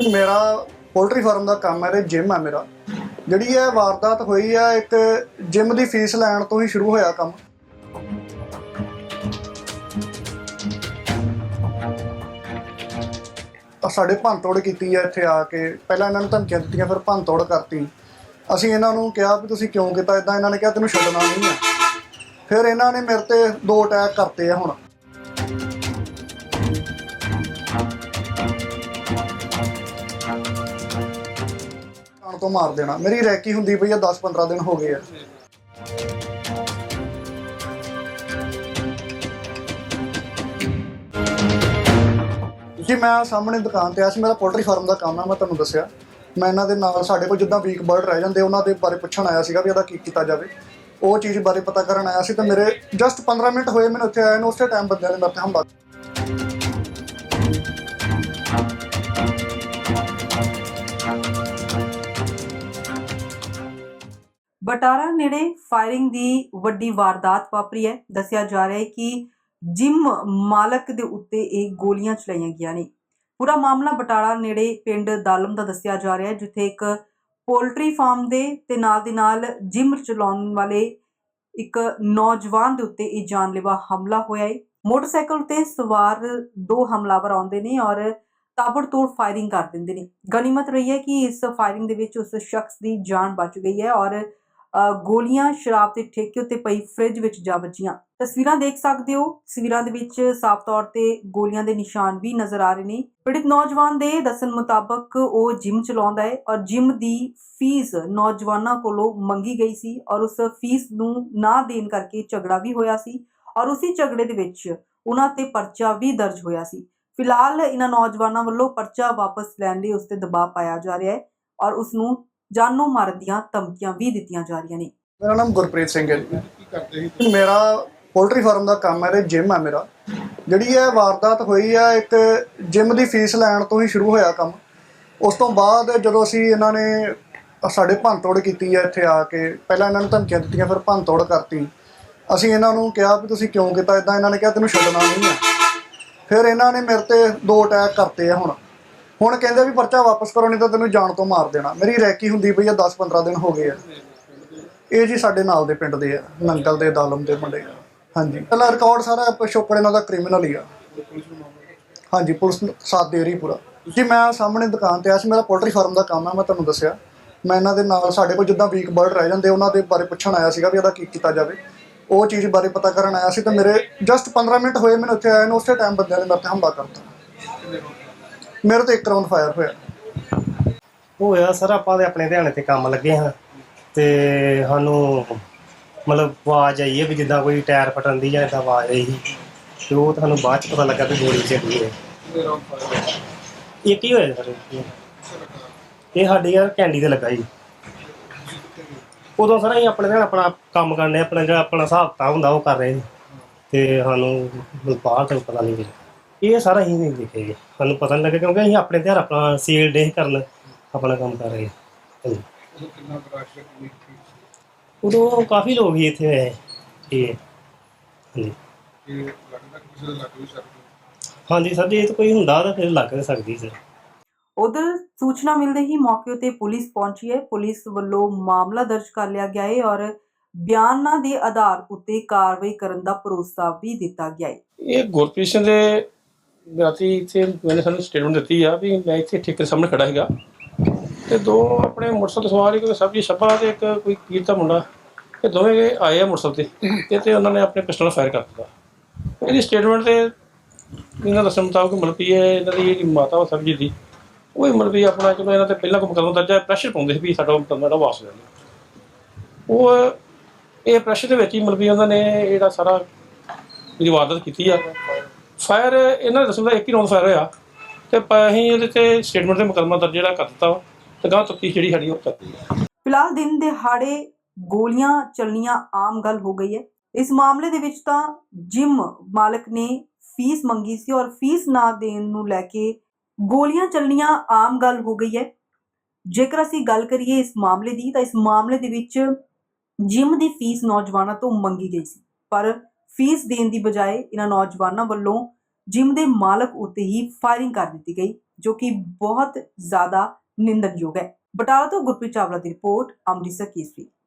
ਮੇਰਾ poultry farm ਦਾ ਕੰਮ ਹੈ ਤੇ ਜਿਮ ਹੈ ਮੇਰਾ। ਜਿਹੜੀ ਇਹ ਵਾਰਦਾਤ ਹੋਈ ਹੈ, ਇੱਕ ਜਿਮ ਦੀ ਫੀਸ ਲੈਣ ਤੋਂ ਹੀ ਸ਼ੁਰੂ ਹੋਇਆ ਕੰਮ। ਤਾਂ ਸਾਡੇ ਭੰਨਤੋੜ ਕੀਤੀ ਹੈ ਇੱਥੇ ਆ ਕੇ। ਪਹਿਲਾਂ ਇਹਨਾਂ ਨੂੰ ਧਮਕੀਆਂ ਦਿੱਤੀਆਂ, ਫਿਰ ਭੰਨ ਤੋੜ ਕਰਤੀ। ਅਸੀਂ ਇਹਨਾਂ ਨੂੰ ਕਿਹਾ ਵੀ ਤੁਸੀਂ ਕਿਉਂ ਕੀਤਾ? ਇਦਾਂ ਇਹਨਾਂ ਨੇ ਕਿਹਾ, ਤੈਨੂੰ ਛੱਡਣਾ ਨਹੀਂ ਹੈ। ਫਿਰ ਇਹਨਾਂ ਨੇ ਮੇਰੇ ਤੇ ਦੋ ਅਟੈਕ ਕਰਤੇ ਆ ਹੁਣ। ਖਾਣ ਤੋਂ ਮਾਰ ਦੇਣਾ। ਮੇਰੀ ਰੈਕੀ ਹੁੰਦੀ ਪਈ ਆ 10-15 ਦਿਨ ਹੋ ਗਏ ਆ। ਜੀ, ਮੈਂ ਸਾਹਮਣੇ ਦੁਕਾਨ ਤੇ ਆਇਆ ਸੀ, ਮੇਰਾ ਪੋਲਟਰੀ ਫਾਰਮ ਦਾ ਕੰਮ ਆ, ਮੈਂ ਤੁਹਾਨੂੰ ਦੱਸਿਆ। ਮੈਂ ਇਹਨਾਂ ਦੇ ਨਾਲ, ਸਾਡੇ ਕੋਲ ਜਿੱਦਾਂ ਵੀਕ ਬਰਡ ਰਹਿ ਜਾਂਦੇ, ਉਹਨਾਂ ਦੇ ਬਾਰੇ ਪੁੱਛਣ ਆਇਆ ਸੀਗਾ ਵੀ ਇਹਦਾ ਕੀ ਕੀਤਾ ਜਾਵੇ। ਉਹ ਚੀਜ਼ ਬਾਰੇ ਪਤਾ ਕਰਨ ਆਇਆ ਸੀ ਤੇ ਮੇਰੇ ਜਸਟ 15 ਮਿੰਟ ਹੋਏ ਮੈਨੂੰ ਉੱਥੇ ਆਏ ਨੂੰ, ਉਸੇ ਟਾਈਮ ਬੰਦਿਆਂ ਨੇ ਮੇਰੇ ਤੇ ਹਮਲਾ ਬਟਾਰਾ ਨੇੜੇ ਫਾਇਰਿੰਗ ਦੀ ਵੱਡੀ ਵਾਰਦਾਤ ਵਾਪਰੀ ਹੈ। ਦੱਸਿਆ ਜਾ ਰਿਹਾ ਹੈ ਕਿ ਜਿਮ ਮਾਲਕ ਦੇ ਉੱਤੇ ਇਹ ਗੋਲੀਆਂ ਚਲਾਈਆਂ ਗਈਆਂ ਨੇ। ਪੂਰਾ ਮਾਮਲਾ ਬਟਾਲਾ ਨੇੜੇ ਪਿੰਡ ਦਾਲਮ ਦਾ ਦੱਸਿਆ ਜਾ ਰਿਹਾ ਹੈ, ਜਿੱਥੇ ਇੱਕ ਪੋਲਟਰੀ ਫਾਰਮ ਦੇ ਤੇ ਨਾਲ ਦੀ ਨਾਲ ਜਿਮ ਚਲਾਉਣ ਵਾਲੇ ਇੱਕ ਨੌਜਵਾਨ ਦੇ ਉੱਤੇ ਇਹ ਜਾਨਲੇਵਾ ਹਮਲਾ ਹੋਇਆ ਹੈ। ਮੋਟਰਸਾਈਕਲ ਤੇ ਸਵਾਰ ਦੋ ਹਮਲਾਵਰ ਆਉਂਦੇ ਨੇ ਔਰ ਤਾਬੜਤੋੜ ਫਾਇਰਿੰਗ ਕਰ ਦਿੰਦੇ ਨੇ। ਗਨੀਮਤ ਰਹੀ ਹੈ ਕਿ ਇਸ ਫਾਇਰਿੰਗ ਦੇ ਵਿੱਚ ਉਸ ਸ਼ਖਸ ਦੀ ਜਾਨ ਬਚ ਗਈ ਹੈ ਔਰ ਗੋਲੀਆਂ ਸ਼ਰਾਬ ਦੇ ਠੇਕੇ ਉੱਤੇ ਪਈ ਫ੍ਰਿਜ ਵਿੱਚ ਜਾ ਵੱਜੀਆਂ। ਤਸਵੀਰਾਂ ਦੇਖ ਸਕਦੇ ਹੋ। ਤਸਵੀਰਾਂ ਦੇ ਵਿੱਚ ਸਾਫ਼ ਤੌਰ ਤੇ ਗੋਲੀਆਂ ਦੇ ਨਿਸ਼ਾਨ ਵੀ ਨਜ਼ਰ ਆ ਰਹੇ ਨੇ। ਪੀੜਿਤ ਨੌਜਵਾਨ ਦੇ ਦੱਸਣ ਮੁਤਾਬਕ ਉਹ ਜਿਮ ਚਲਾਉਂਦਾ ਹੈ ਔਰ ਜਿਮ ਦੀ ਫੀਸ ਨੌਜਵਾਨਾਂ ਕੋਲੋਂ ਮੰਗੀ ਗਈ ਸੀ ਔਰ ਉਸ ਫੀਸ ਨੂੰ ਨਾ ਦੇਣ ਕਰਕੇ ਝਗੜਾ ਵੀ ਹੋਇਆ ਸੀ ਔਰ ਉਸੇ ਝਗੜੇ ਦੇ ਵਿੱਚ ਉਹਨਾਂ ਤੇ ਪਰਚਾ ਵੀ ਦਰਜ ਹੋਇਆ ਸੀ। ਫਿਲਹਾਲ ਇਹਨਾਂ ਨੌਜਵਾਨਾਂ ਵੱਲੋਂ ਪਰਚਾ ਵਾਪਸ ਲੈਣ ਲਈ ਉਸ ਤੇ ਦਬਾਅ ਪਾਇਆ ਜਾ ਰਿਹਾ ਹੈ ਔਰ ਉਸ ਨੂੰ ਜਾਨੋਂ ਮਾਰਨ ਦੀਆਂ ਧਮਕੀਆਂ ਵੀ ਦਿੱਤੀਆਂ ਜਾ ਰਹੀਆਂ ਨੇ। ਮੇਰਾ ਨਾਮ ਗੁਰਪ੍ਰੀਤ ਸਿੰਘ ਹੈ ਜੀ। ਕੀ ਕਰਦੇ ਸੀ ਮੇਰਾ ਪੋਲਟਰੀ ਫਾਰਮ ਦਾ ਕੰਮ ਹੈ ਤੇ ਜਿਮ ਹੈ ਮੇਰਾ। ਜਿਹੜੀ ਇਹ ਵਾਰਦਾਤ ਹੋਈ ਹੈ, ਇੱਕ ਜਿਮ ਦੀ ਫੀਸ ਲੈਣ ਤੋਂ ਹੀ ਸ਼ੁਰੂ ਹੋਇਆ ਕੰਮ। ਉਸ ਤੋਂ ਬਾਅਦ ਜਦੋਂ ਅਸੀਂ ਇਹਨਾਂ ਨੇ ਸਾਡੇ ਭੰਨ ਤੋੜ ਕੀਤੀ ਹੈ ਇੱਥੇ ਆ ਕੇ, ਪਹਿਲਾਂ ਇਹਨਾਂ ਨੂੰ ਧਮਕੀਆਂ ਦਿੱਤੀਆਂ, ਫਿਰ ਭੰਨ ਤੋੜ ਕਰਤੀ। ਅਸੀਂ ਇਹਨਾਂ ਨੂੰ ਕਿਹਾ ਵੀ ਤੁਸੀਂ ਕਿਉਂ ਕੀਤਾ? ਇਦਾਂ ਇਹਨਾਂ ਨੇ ਕਿਹਾ, ਤੈਨੂੰ ਛੱਡਣਾ ਨਹੀਂ ਹੈ। ਫਿਰ ਇਹਨਾਂ ਨੇ ਮੇਰੇ ਤੇ ਦੋ ਅਟੈਕ ਕਰਤੇ ਆ ਹੁਣ। ਹੁਣ ਕਹਿੰਦੇ ਵੀ ਪਰਚਾ ਵਾਪਸ ਕਰੋ, ਨਹੀਂ ਤਾਂ ਤੈਨੂੰ ਜਾਣ ਤੋਂ ਮਾਰ ਦੇਣਾ। ਮੇਰੀ ਰੈਕੀ ਹੁੰਦੀ ਪਈ ਆ 10-15 ਦਿਨ ਹੋ ਗਏ ਆ। ਇਹ ਜੀ ਸਾਡੇ ਨਾਲ ਦੇ ਪਿੰਡ ਦੇ ਆ, ਨੰਗਲ ਦੇ, ਦਾਲਮ ਦੇ ਮੁੰਡੇ ਆ। ਹਾਂਜੀ। ਪਹਿਲਾਂ ਰਿਕਾਰਡ ਸਾਰਾ ਪਿਛੋਕੜ ਇਹਨਾਂ ਦਾ ਕ੍ਰਿਮੀਨਲ ਹੀ ਆ। ਹਾਂਜੀ, ਪੁਲਿਸ ਸਾਥ ਦੇ ਰਹੀ ਪੂਰਾ। ਜੀ, ਮੈਂ ਸਾਹਮਣੇ ਦੁਕਾਨ ਤੇ ਆਇਆ ਸੀ, ਮੇਰਾ ਪੋਲਟਰੀ ਫਾਰਮ ਦਾ ਕੰਮ ਆ, ਮੈਂ ਤੁਹਾਨੂੰ ਦੱਸਿਆ। ਮੈਂ ਇਹਨਾਂ ਦੇ ਨਾਲ, ਸਾਡੇ ਕੋਲ ਜਿੱਦਾਂ ਵੀਕ ਬਰਡ ਰਹਿ ਜਾਂਦੇ, ਉਹਨਾਂ ਦੇ ਬਾਰੇ ਪੁੱਛਣ ਆਇਆ ਸੀਗਾ ਵੀ ਇਹਦਾ ਕੀ ਕੀਤਾ ਜਾਵੇ। ਉਹ ਚੀਜ਼ ਬਾਰੇ ਪਤਾ ਕਰਨ ਆਇਆ ਸੀ ਤੇ ਮੇਰੇ ਜਸਟ 15 ਮਿੰਟ ਹੋਏ, ਮੈਨੂੰ ਉੱਥੇ ਆਏ ਨੂੰ, ਉਸੇ ਟਾਈਮ ਬੰਦਿਆਂ ਨੇ ਮੇਰੇ ਤੇ ਹਮਲਾ ਕਰਤਾ। ਮੇਰੇ ਤੇ ਇੱਕ ਰਾਉਂਡ ਫਾਇਰ ਹੋਇਆ। ਹੋਇਆ ਸਰ, ਆਪਾਂ ਦੇ ਆਪਣੇ ਧਿਆਨ ਤੇ ਕੰਮ ਲੱਗੇ ਹਾਂ ਤੇ ਸਾਨੂੰ ਮਤਲਬ ਆਵਾਜ਼ ਆਈ ਹੈ ਵੀ ਜਿੱਦਾਂ ਕੋਈ ਟਾਇਰ ਫਟਣ ਦੀ ਜਾਂ ਇਦਾਂ ਆਵਾਜ਼ ਆਈ ਸੀ। ਤੇ ਉਹ ਤੁਹਾਨੂੰ ਬਾਅਦ ਚ ਪਤਾ ਲੱਗਾ ਵੀ ਗੋਲੀ ਚੱਲੀ ਹੈ। ਇੱਕ ਹੀ ਹੋਇਆ ਸਰ ਇਹ ਸਾਡੀ ਯਾਰ ਕੈਂਡੀ ਤੇ ਲੱਗਾ ਜੀ ਉਦੋਂ ਸਰ ਅਸੀਂ ਆਪਣੇ ਧਿਆਨ ਆਪਣਾ ਕੰਮ ਕਰਨੇ ਆਪਣਾ ਜਿਹੜਾ ਆਪਣਾ ਹਿਸਾਬ ਕਿਤਾਬ ਹੁੰਦਾ ਉਹ ਕਰ ਰਹੇ ਤੇ ਸਾਨੂੰ ਬਾਹਰ ਤੋਂ ਪਤਾ ਨਹੀਂ ਲੱਗਿਆ। ਇਹ ਸਾਰਾ ਹੀ ਨਹੀਂ ਦੇਖਿਆ ਜੀ ਸਾਨੂੰ ਪਤਾ ਨਹੀਂ ਲੱਗਾ ਕਿਉਂਕਿ ਅਸੀਂ ਆਪਣੇ ਧਿਆਨ ਆਪਣਾ ਸੇਲ ਡੇ ਕਰਨ ਆਪਣਾ ਕੰਮ ਕਰ ਰਹੇ ਹਾਂ। ਹਾਂਜੀ। ਉਦੋਂ ਕਿੰਨਾ ਉਦੋਂ ਕਾਫੀ ਲੋਕ ਹੀ ਇੱਥੇ ਆਏ ਇਹ ਹਾਂਜੀ। ਕਿ ਲੱਗਦਾ ਕਿ ਕਿਸੇ ਦਾ ਲੱਗ ਵੀ ਸਕਦਾ। ਹਾਂਜੀ ਸਰ ਜੇ ਇਹ ਤਾਂ ਕੋਈ ਹੁੰਦਾ ਤਾਂ ਫਿਰ ਲੱਗ ਸਕਦੀ ਸਰ ਉਧਰ ਸੂਚਨਾ ਮਿਲਦੇ ਹੀ ਮੌਕੇ ਉਤੇ ਪੁਲਿਸ ਪਹੁੰਚੀ ਹੈ। ਪੁਲਿਸ ਵੱਲੋਂ ਮਾਮਲਾ ਦਰਜ ਕਰ ਲਿਆ ਗਿਆ ਹੈ ਔਰ ਬਿਆਨਾਂ ਦੇ ਆਧਾਰ ਉੱਤੇ ਕਾਰਵਾਈ ਕਰਨ ਦਾ ਭਰੋਸਾ ਵੀ ਦਿੱਤਾ ਗਿਆ ਹੈ। ਇਹ ਗੁਰਪ੍ਰੀਤ ਸਿੰਘ ਦੇ ਰਾਤੀ ਇੱਥੇ ਮੈंने ਸਾਨੂੰ ਸਟੇਟਮੈਂਟ ਦਿੱਤੀ ਆ ਵੀ ਮੈਂ ਇੱਥੇ ਠੇਕੇ ਦੇ ਸਾਹਮਣੇ ਖੜਾ ਸੀਗਾ। ਤੇ ਦੋ ਆਪਣੇ ਮੋਟਰਸਾਈਕਲ ਸਵਾਰ ਇੱਕ ਸਬਜੀ ਛੱਪਾ ਤੇ ਇੱਕ ਕੋਈ ਕੀਰ ਦਾ ਮੁੰਡਾ। ਇਹ ਦੋਵੇਂ ਆਏ ਆ ਮੋਟਰਸਾਈਕਲ ਤੇ। ਤੇ ਤੇ ਉਹਨਾਂ ਨੇ ਆਪਣੇ ਪਿਸਟਲ ਫਾਇਰ ਕਰ ਦਿੱਤਾ। ਇਹਦੀ ਸਟੇਟਮੈਂਟ ਤੇ ਇਹਨਾਂ ਦੱਸਣ ਮੁਤਾਬਕ ਮਤਲਬ ਵੀ ਇਹਨਾਂ ਦੀ ਜਿਹੜੀ ਮਾਤਾ ਵਾ ਸਬਜੀ ਦੀ, ਉਹ ਹੀ ਮਤਲਬ ਆਪਣਾ ਚਲੋ ਇਹਨਾਂ ਤੇ ਪਹਿਲਾਂ ਕੋਈ ਮੁਕੱਦਮਾ ਦਰਜ ਹੈ ਪ੍ਰੈਸ਼ਰ ਪਾਉਂਦੇ ਸੀ ਵੀ ਸਾਡਾ ਮੁਕੱਦਮਾ ਜਿਹੜਾ ਵਾਪਸ ਲੈ ਉਹ ਇਹ ਪ੍ਰੈਸ਼ਰ ਦੇ ਵਿੱਚ ਹੀ ਮਤਲਬ ਉਹਨਾਂ ਨੇ ਇਹ ਜਿਹੜਾ ਸਾਰਾ ਜਿਹੜੀ ਵਾਰਦਾਤ ਕੀਤੀ ਆ। ਫਾਇਰ ਇਹਨਾਂ ਦੇ ਦੱਸਣ ਦਾ ਇੱਕ ਹੀ ਰੌਂਡ ਫਾਇਰ ਹੋਇਆ ਤੇ ਪ- ਅਸੀਂ ਇਹਦੇ ਤੇ ਸਟੇਟਮੈਂਟ ਦੇ ਮੁਕੱਦਮਾ ਦਰਜ ਜਿਹੜਾ ਕਰ ਦਿੱਤਾ ਵਾ ਤੇ ਗਾਂ ਤਫਤੀਸ਼ ਜਿਹੜੀ ਸਾਡੀ ਉਹ ਚੱਲਦੀ ਹੈ ਫਿਲਹਾਲ ਦਿਨ ਦਿਹਾੜੇ ਗੋਲੀਆਂ ਚੱਲਣੀਆਂ ਆਮ ਗੱਲ ਹੋ ਗਈ ਹੈ। ਇਸ ਮਾਮਲੇ ਦੇ ਵਿੱਚ ਤਾਂ ਜਿਮ ਮਾਲਕ ਨੇ ਫੀਸ ਮੰਗੀ ਸੀ ਔਰ ਫੀਸ ਨਾ ਦੇਣ ਨੂੰ ਲੈ ਕੇ ਗੋਲੀਆਂ ਚੱਲਣੀਆਂ ਆਮ ਗੱਲ ਹੋ ਗਈ ਹੈ। ਜੇਕਰ ਅਸੀਂ ਗੱਲ ਕਰੀਏ ਇਸ ਮਾਮਲੇ ਦੀ ਤਾਂ ਇਸ ਮਾਮਲੇ ਦੇ ਵਿੱਚ ਜਿਮ ਦੀ ਫੀਸ ਨੌਜਵਾਨਾਂ ਤੋਂ ਮੰਗੀ ਗਈ ਸੀ। ਪਰ ਫੀਸ ਦੇਣ ਦੀ ਬਜਾਏ ਇਹਨਾਂ ਨੌਜਵਾਨਾਂ ਵੱਲੋਂ ਜਿਮ ਦੇ ਮਾਲਕ ਉੱਤੇ ਹੀ ਫਾਇਰਿੰਗ ਕਰ ਦਿੱਤੀ ਗਈ, ਜੋ ਕਿ ਬਹੁਤ ਜ਼ਿਆਦਾ ਨਿੰਦਣਯੋਗ ਹੈ। ਬਟਾਲਾ ਤੋਂ ਗੁਰਪ੍ਰੀਤ ਚਾਵਲਾ ਦੀ ਰਿਪੋਰਟ, ਅੰਮ੍ਰਿਤਸਰ ਕੇਸਰੀ।